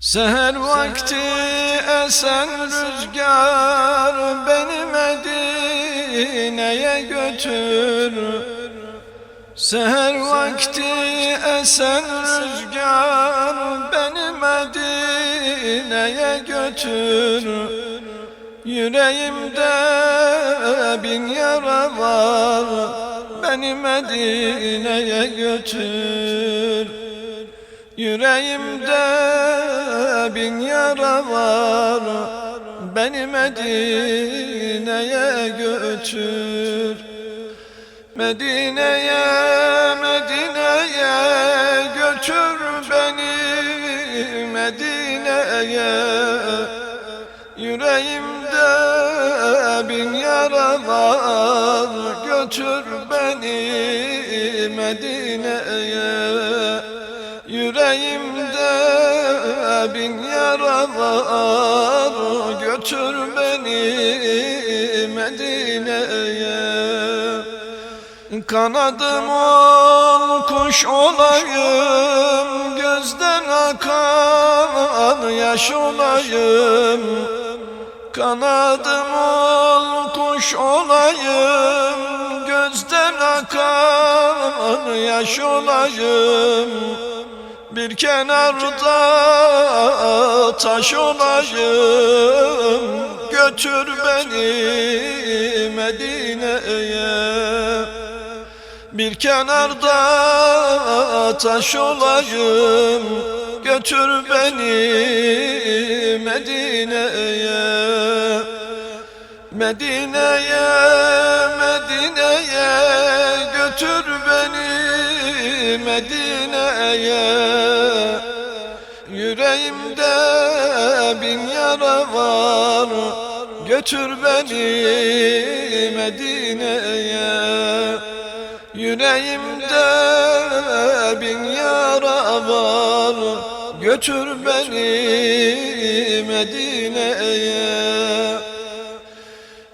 Seher vakti esen rüzgar beni Medine'ye götür. Seher vakti esen rüzgar beni Medine'ye götür. Yüreğimde bin yara var Beni Medine'ye götür Yüreğimde bin yara var Beni Medine'ye götür Medine'ye, Medine'ye götür beni Medine'ye. Yüreğimde bin yara var Götür beni Medine'ye Yüreğimde bin yara var Götür beni Medine'ye. Kanadım ol kuş olayım Gözden akan yaş olayım. Kanadım ol kuş olayım Gözden akan yaş olayım Bir kenarda taş olayım Götür beni Medine'ye. Bir kenarda taş olayım Götür beni Medine'ye. Medine'ye Medine'ye Götür beni Medine'ye Yüreğimde bin yara var. Götür beni Medine'ye. Yüreğimde bin yara var. Götür beni Medine'ye.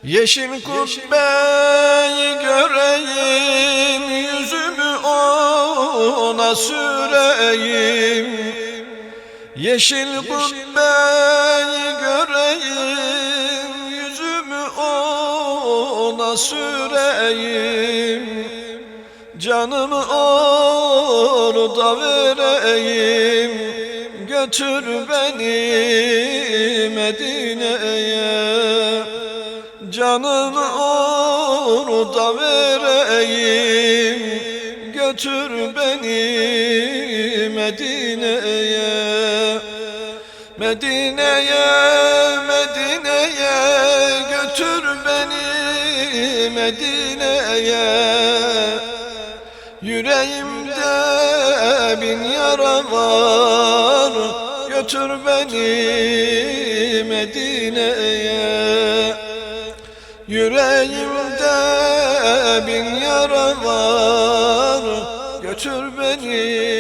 Yeşil kubbeyi göreyim Yüzümü ona süreyim Yeşil kubbeyi göreyim Yüzümü ona süreyim. Canımı orada vereyim Götür beni Medine'ye. Canımı orada vereyim Götür beni Medine'ye Medine'ye Medine'ye Götür beni Medine'ye. Yüreğimde bin yara var Götür beni Medine'ye. Yüreğimde bin yara var Götür beni